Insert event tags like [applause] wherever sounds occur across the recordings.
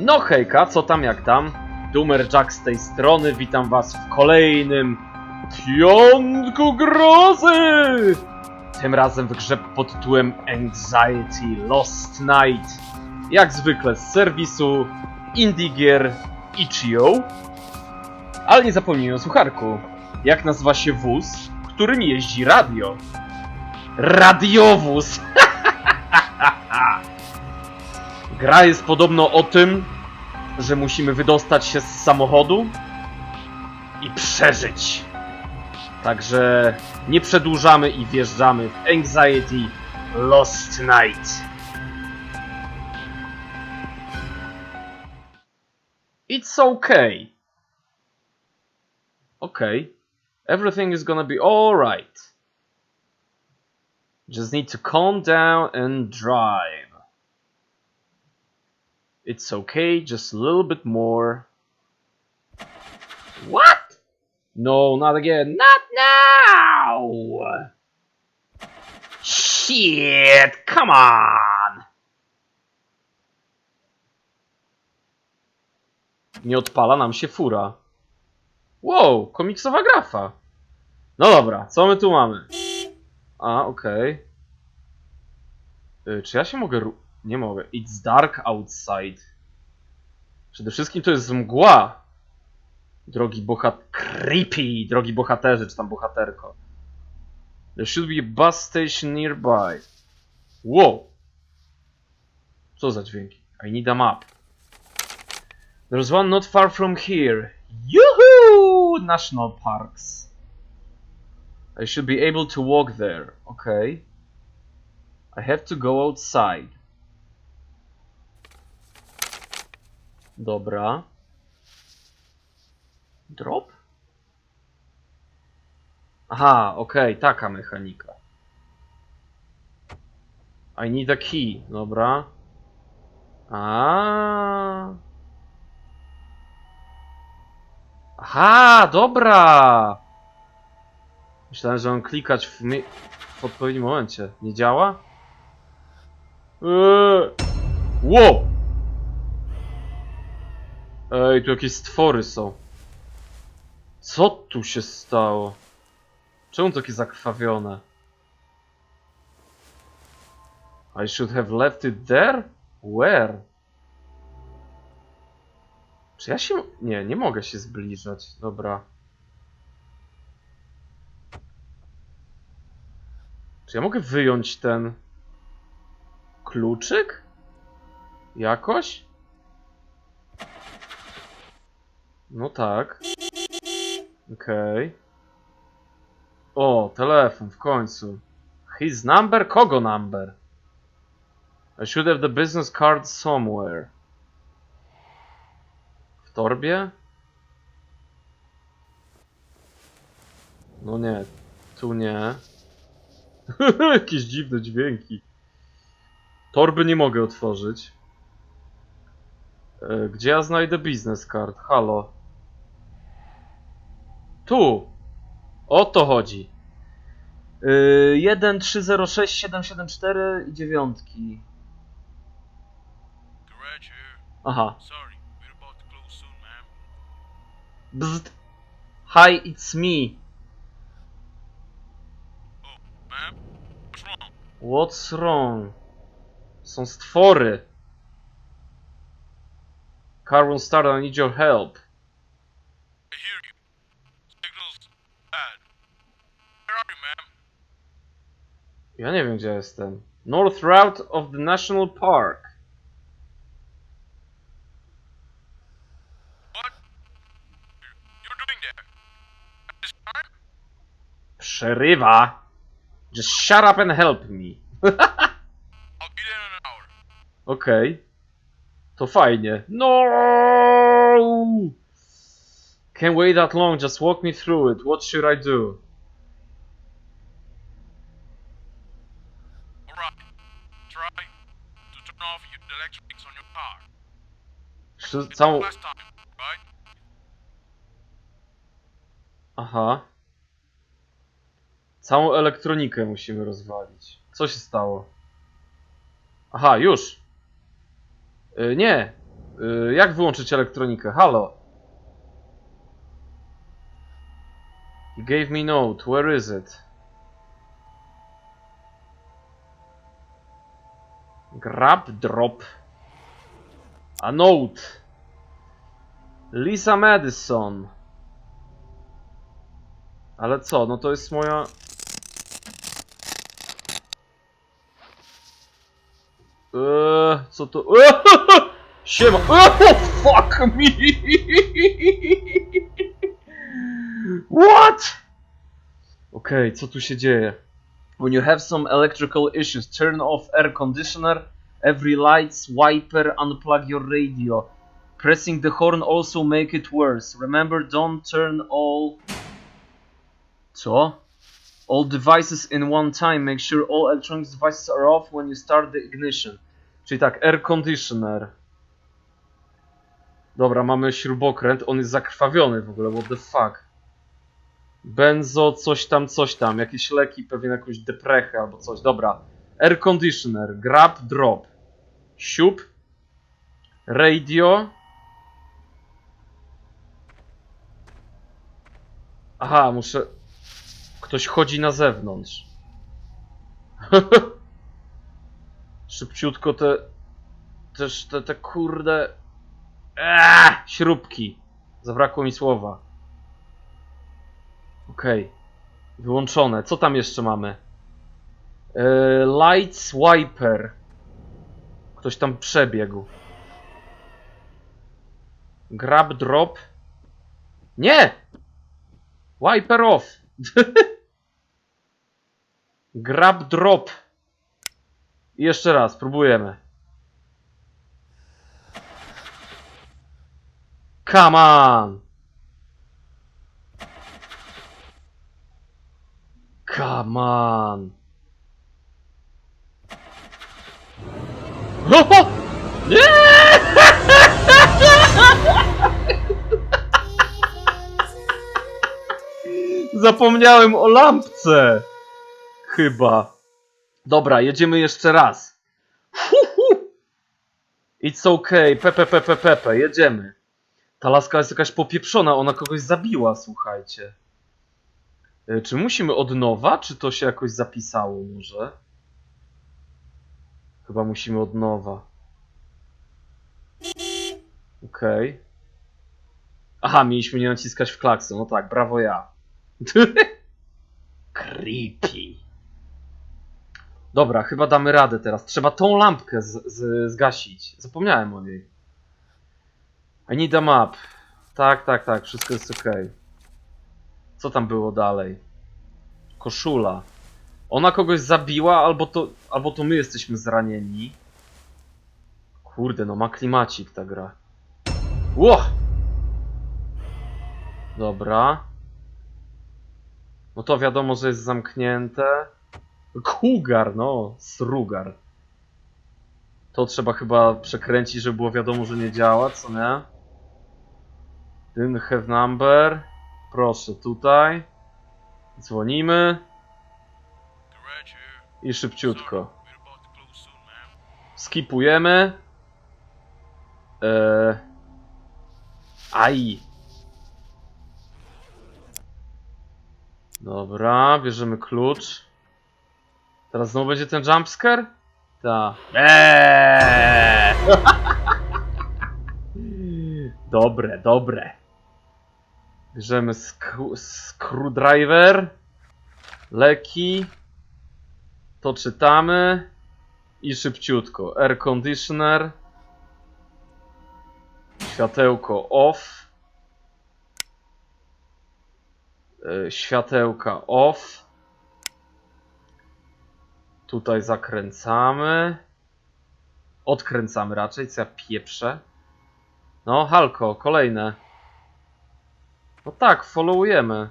No hejka, co tam jak tam? Doomer Jack z tej strony, witam was w kolejnym Tionku Grozy! Tym razem w grze pod tytułem Anxiety Lost Night. Jak zwykle z serwisu Indie Gear Itch.io. Ale nie zapomnij o sucharku. Jak nazywa się wóz, którym jeździ radio? Radiowóz! [laughs] Gra jest podobno o tym, że musimy wydostać się z samochodu i przeżyć. Także nie przedłużamy i wjeżdżamy w Anxiety Lost Night. It's okay. Okay. Everything is gonna be alright. Just need to calm down and drive. It's okay, just a little bit more. What? No, not again. Not now! Shit, come on! Nie odpala nam się fura. Wow, komiksowa grafa. No dobra, co my tu mamy? A, okej. Y, Czy ja się mogę. Nie mogę. It's dark outside. Przede wszystkim to jest mgła. Drogi bohat... Creepy, drogi bohaterzy, czy tam bohaterko. There should be a bus station nearby. Wow. Co za dźwięki? I need a map. There's one not far from here. Yoo-hoo! National Parks. I should be able to walk there. Okay. I have to go outside. Dobra. Drop? Aha, okej, taka mechanika. I need a key, dobra. A. Aha, dobra! Myślałem, że mam klikać w, mi- w odpowiednim momencie. Nie działa? Eee. Wow! Ej, tu jakieś stwory są. Co tu się stało? Czemu takie zakrwawione? I should have left it there? Where? Czy ja się... Nie, nie mogę się zbliżać. Dobra. Czy ja mogę wyjąć ten... Kluczyk? Jakoś? No tak. Okej. O, telefon, w końcu. His number? Kogo number? I should have the business card somewhere. W torbie? No nie, tu nie. [laughs] Jakieś dziwne dźwięki. Torby nie mogę otworzyć. E, Gdzie ja znajdę biznes card? Halo. Tu! O to chodzi. Yy, 1, 3, 0, 6, 7, 7, 4 i dziewiątki. Aha. Bzd. Hi, it's me. Oh? What's wrong? Są stwory. Car won't start, I need your help. Ja nie wiem, gdzie jestem. North Route of the National Park. What? You're, doing there? At this time? Przerywa. Just shut up and help me. [laughs] I'll be there in an hour. Okej. To fajnie. No! Can't wait that long, just walk me through it. What should I do? Całą... Aha. Całą elektronikę musimy rozwalić. Co się stało? Aha, już. Y, nie. Y, jak wyłączyć elektronikę? Halo? You gave me note. Where is it? Grab, drop. A note. Lisa Madison. Ale co? No to jest moja... Eee, co to? Eee, [laughs] siema! Eee, fuck me! [laughs] What? Okej, co tu się dzieje? When you have some electrical issues, turn off air conditioner, every lights, wiper, unplug your radio. Pressing the horn also make it worse. Remember, don't turn all... Co? All devices in one time. Make sure all electronic devices are off when you start the ignition. Czyli tak, air conditioner. Dobra, mamy śrubokręt. On jest zakrwawiony w ogóle, what the fuck. Benzo, coś tam, coś tam. Jakieś leki, pewnie jakąś deprechę albo coś. Dobra. Air conditioner. Grab, drop. Siup. Radio. Aha, muszę... Ktoś chodzi na zewnątrz. [laughs] Szybciutko te... Też te, te kurde... Eee, śrubki. Zabrakło mi słowa. Okej. Wyłączone. Co tam jeszcze mamy? Eee, lights wiper. Ktoś tam przebiegł. Grab drop. Nie! Wiper off. [laughs] Grab drop. I jeszcze raz, próbujemy. Come on! Come on! [laughs] Nie! [laughs] Zapomniałem o lampce! Chyba. Dobra, jedziemy jeszcze raz. It's okay, pepe, pepe, pepe, jedziemy. Ta laska jest jakaś popieprzona, ona kogoś zabiła, słuchajcie. E, Czy musimy od nowa, czy to się jakoś zapisało może? Chyba musimy od nowa. Okej. Aha, mieliśmy nie naciskać w klaksy. No tak, brawo ja. Creepy. Dobra, chyba damy radę teraz. Trzeba tą lampkę z, z, zgasić. Zapomniałem o niej. I need a map. Tak, tak, tak, wszystko jest ok. Co tam było dalej? Koszula. Ona kogoś zabiła, albo to, albo to my jesteśmy zranieni. Kurde, no ma klimacik ta gra. Ło! Dobra. No to wiadomo, że jest zamknięte. Kugar, no, srugar. To trzeba chyba przekręcić, żeby było wiadomo, że nie działa, co nie? Didn't have number. Proszę, tutaj. Dzwonimy i szybciutko. Skipujemy. Eee... Aj. Dobra, bierzemy klucz. Teraz znowu będzie ten jumpscare? Ta. Eee! dobre, dobre. Bierzemy screwdriver. Leki. To czytamy. I szybciutko. Air conditioner. Światełko off. Światełka off. Tutaj zakręcamy. Odkręcamy raczej, co ja pieprzę. No, Halko, kolejne. No tak, followujemy.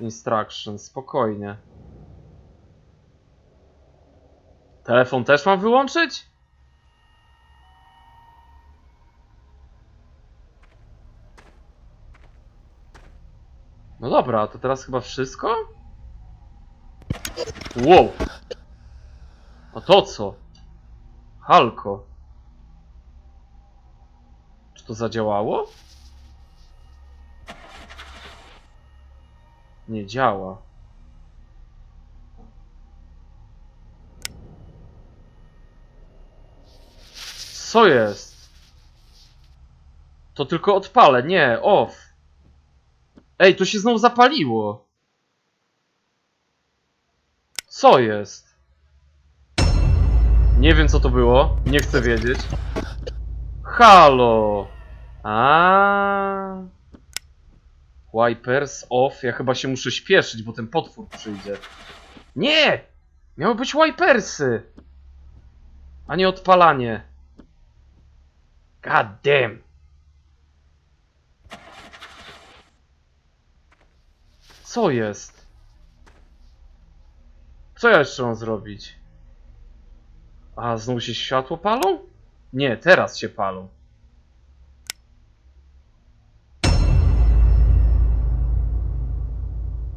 Instructions, spokojnie. Telefon też mam wyłączyć? No dobra, to teraz chyba wszystko? Wow! A to co? Halko. Czy to zadziałało? Nie działa. Co jest? To tylko odpalę, nie, off. Ej, to się znowu zapaliło. Co jest? Nie wiem co to było, nie chcę wiedzieć. Halo! A. Wipers off. Ja chyba się muszę śpieszyć, bo ten potwór przyjdzie. Nie! Miały być wipersy! A nie odpalanie. God damn. Co jest? Co ja jeszcze mam zrobić? A, znowu się światło palą? Nie, teraz się palą.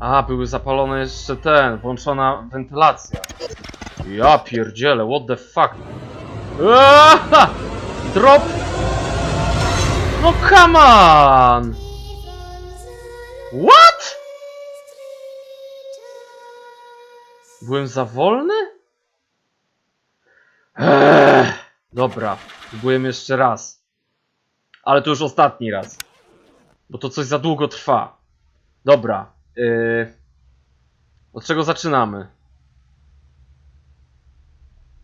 A, były zapalone jeszcze ten, włączona wentylacja. Ja pierdzielę, what the fuck. Aaaa! Drop! No come on! What? Byłem za wolny? Eee, dobra, próbujemy jeszcze raz. Ale to już ostatni raz. Bo to coś za długo trwa. Dobra. Yy, od czego zaczynamy?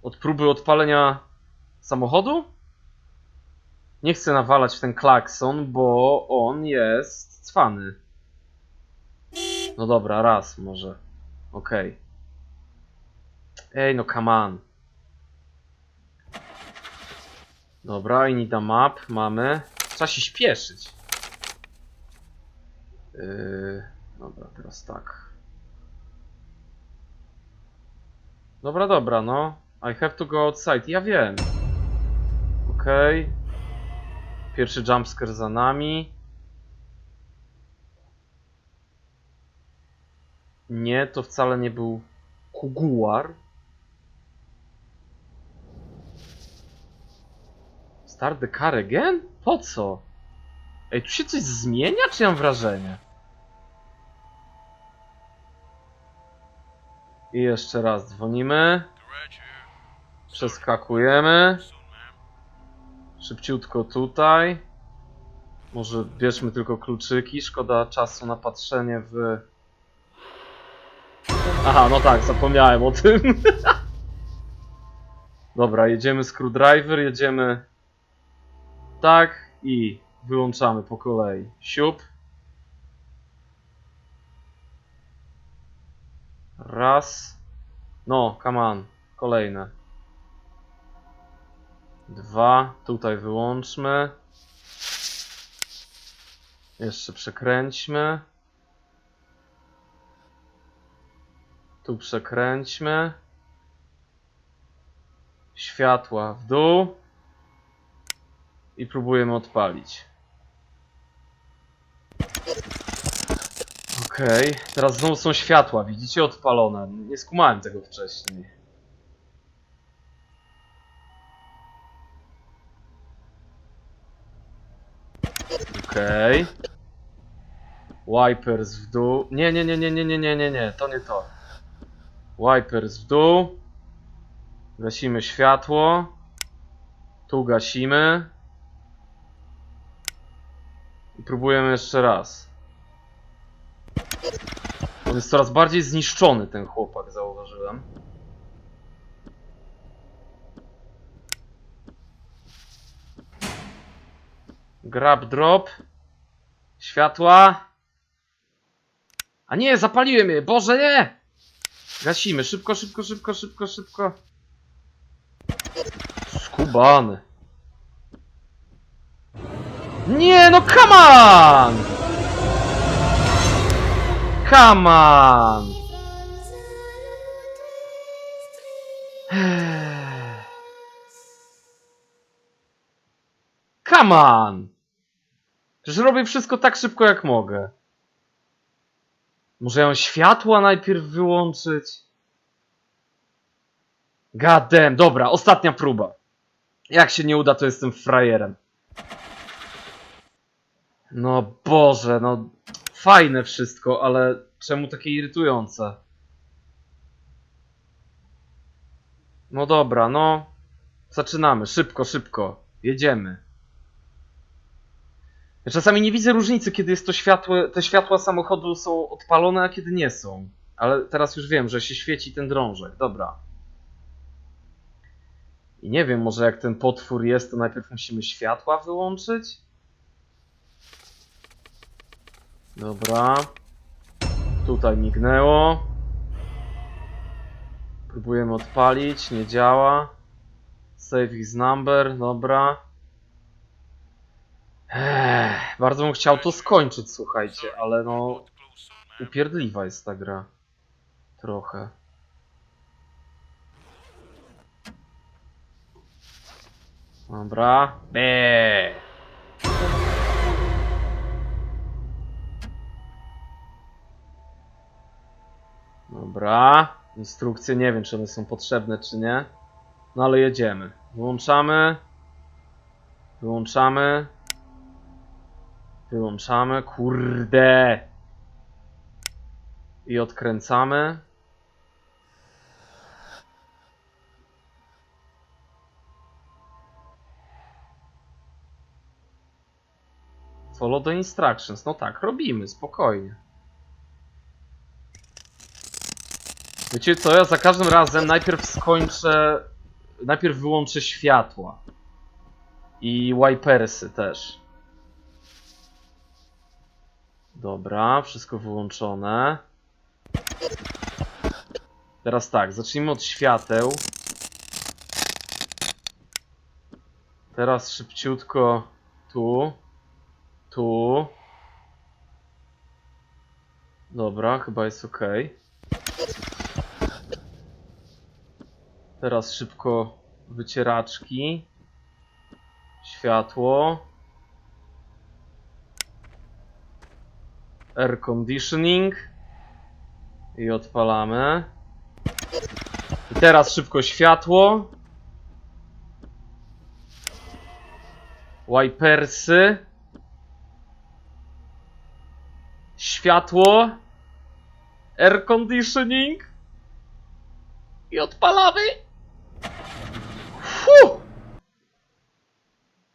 Od próby odpalenia samochodu? Nie chcę nawalać w ten klakson, bo on jest cwany. No dobra, raz może. Okej. Ej, no come on. Dobra, i need a map mamy. Trzeba się śpieszyć. Yy, dobra, teraz tak. Dobra, dobra, no. I have to go outside. Ja wiem. Okej. Pierwszy jumpscare za nami. Nie, to wcale nie był kuguar. Start the car again? Po co? Ej, tu się coś zmienia, czy ja mam wrażenie? I jeszcze raz dzwonimy. Przeskakujemy. Szybciutko tutaj. Może bierzmy tylko kluczyki. Szkoda czasu na patrzenie w. Aha, no tak, zapomniałem o tym. [laughs] Dobra, jedziemy screwdriver, jedziemy tak i wyłączamy po kolei. Siup. Raz. No, come on. Kolejne. Dwa. Tutaj wyłączmy. Jeszcze przekręćmy. Tu przekręćmy. Światła w dół. I próbujemy odpalić. Okej, teraz znowu są światła, widzicie? Odpalone. Nie skumałem tego wcześniej. Okej. Wipers w dół. Nie, nie, nie, nie, nie, nie, nie, nie, nie, to nie to. Wipers w dół. Gasimy światło. Tu gasimy. I próbujemy jeszcze raz. On jest coraz bardziej zniszczony, ten chłopak, zauważyłem. Grab drop. Światła. A nie, zapaliłem je. Boże, nie! Gasimy. Szybko, szybko, szybko, szybko, szybko. Skubany. Nie, no come on! Come on! [sighs] Come on! Przecież robię wszystko tak szybko jak mogę. Może ją światła najpierw wyłączyć? Damn, dobra, ostatnia próba. Jak się nie uda, to jestem frajerem. No Boże, no fajne wszystko, ale czemu takie irytujące? No dobra, no zaczynamy, szybko, szybko, jedziemy. Ja czasami nie widzę różnicy, kiedy jest to światło, te światła samochodu są odpalone, a kiedy nie są. Ale teraz już wiem, że się świeci ten drążek, dobra. I nie wiem, może jak ten potwór jest, to najpierw musimy światła wyłączyć? Dobra. Tutaj mignęło. Próbujemy odpalić, nie działa. Save his number, dobra. Ech, bardzo bym chciał to skończyć, słuchajcie, ale no upierdliwa jest ta gra. Trochę. Dobra. Be. Dobra. Instrukcje nie wiem, czy one są potrzebne, czy nie. No ale jedziemy. Wyłączamy. Wyłączamy. Wyłączamy. Kurde. I odkręcamy. Follow the instructions. No tak, robimy, spokojnie. Wiecie co, ja za każdym razem najpierw skończę... Najpierw wyłączę światła. I wipersy też. Dobra, wszystko wyłączone. Teraz tak, zacznijmy od świateł. Teraz szybciutko tu. Tu. Dobra, chyba jest ok. Teraz szybko wycieraczki. Światło. Air conditioning. I odpalamy. I teraz szybko światło. Wipersy. Światło. Air conditioning. I odpalamy.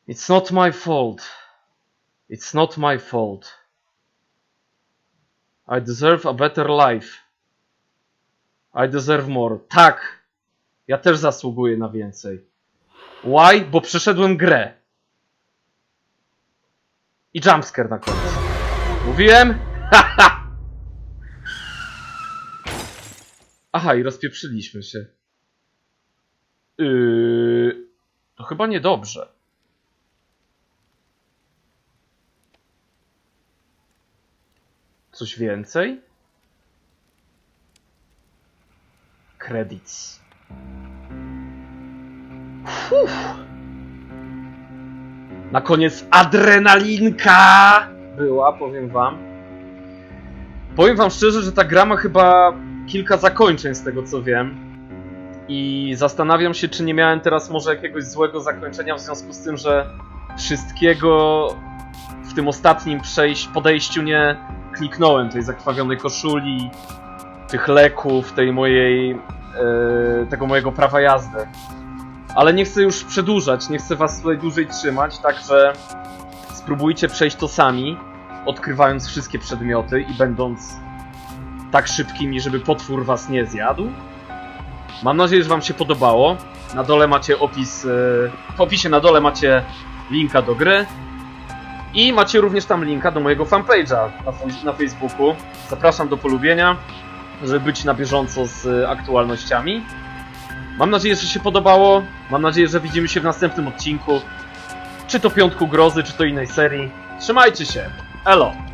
It's not my fault. It's not my fault. I deserve a better life. I deserve more. Tak. Ja też zasługuję na więcej. Why? Bo przeszedłem grę. I jumpscare na koniec. Mówiłem? Haha! Aha, i rozpieprzyliśmy się. Yy, to chyba niedobrze. Coś więcej? Credits. Na koniec adrenalinka była, powiem wam. Powiem wam szczerze, że ta gra ma chyba kilka zakończeń z tego co wiem. I zastanawiam się, czy nie miałem teraz może jakiegoś złego zakończenia w związku z tym, że wszystkiego w tym ostatnim podejściu nie kliknąłem. Tej zakrwawionej koszuli, tych leków, tej mojej, e, tego mojego prawa jazdy. Ale nie chcę już przedłużać, nie chcę was tutaj dłużej trzymać, także spróbujcie przejść to sami, odkrywając wszystkie przedmioty i będąc tak szybkimi, żeby potwór was nie zjadł. Mam nadzieję, że wam się podobało. Na dole macie opis, e, w opisie na dole macie linka do gry. I macie również tam linka do mojego fanpage'a na, Facebooku. Zapraszam do polubienia, żeby być na bieżąco z e, aktualnościami. Mam nadzieję, że się podobało. Mam nadzieję, że widzimy się w następnym odcinku. Czy to Piątku Grozy, czy to innej serii. Trzymajcie się. Elo!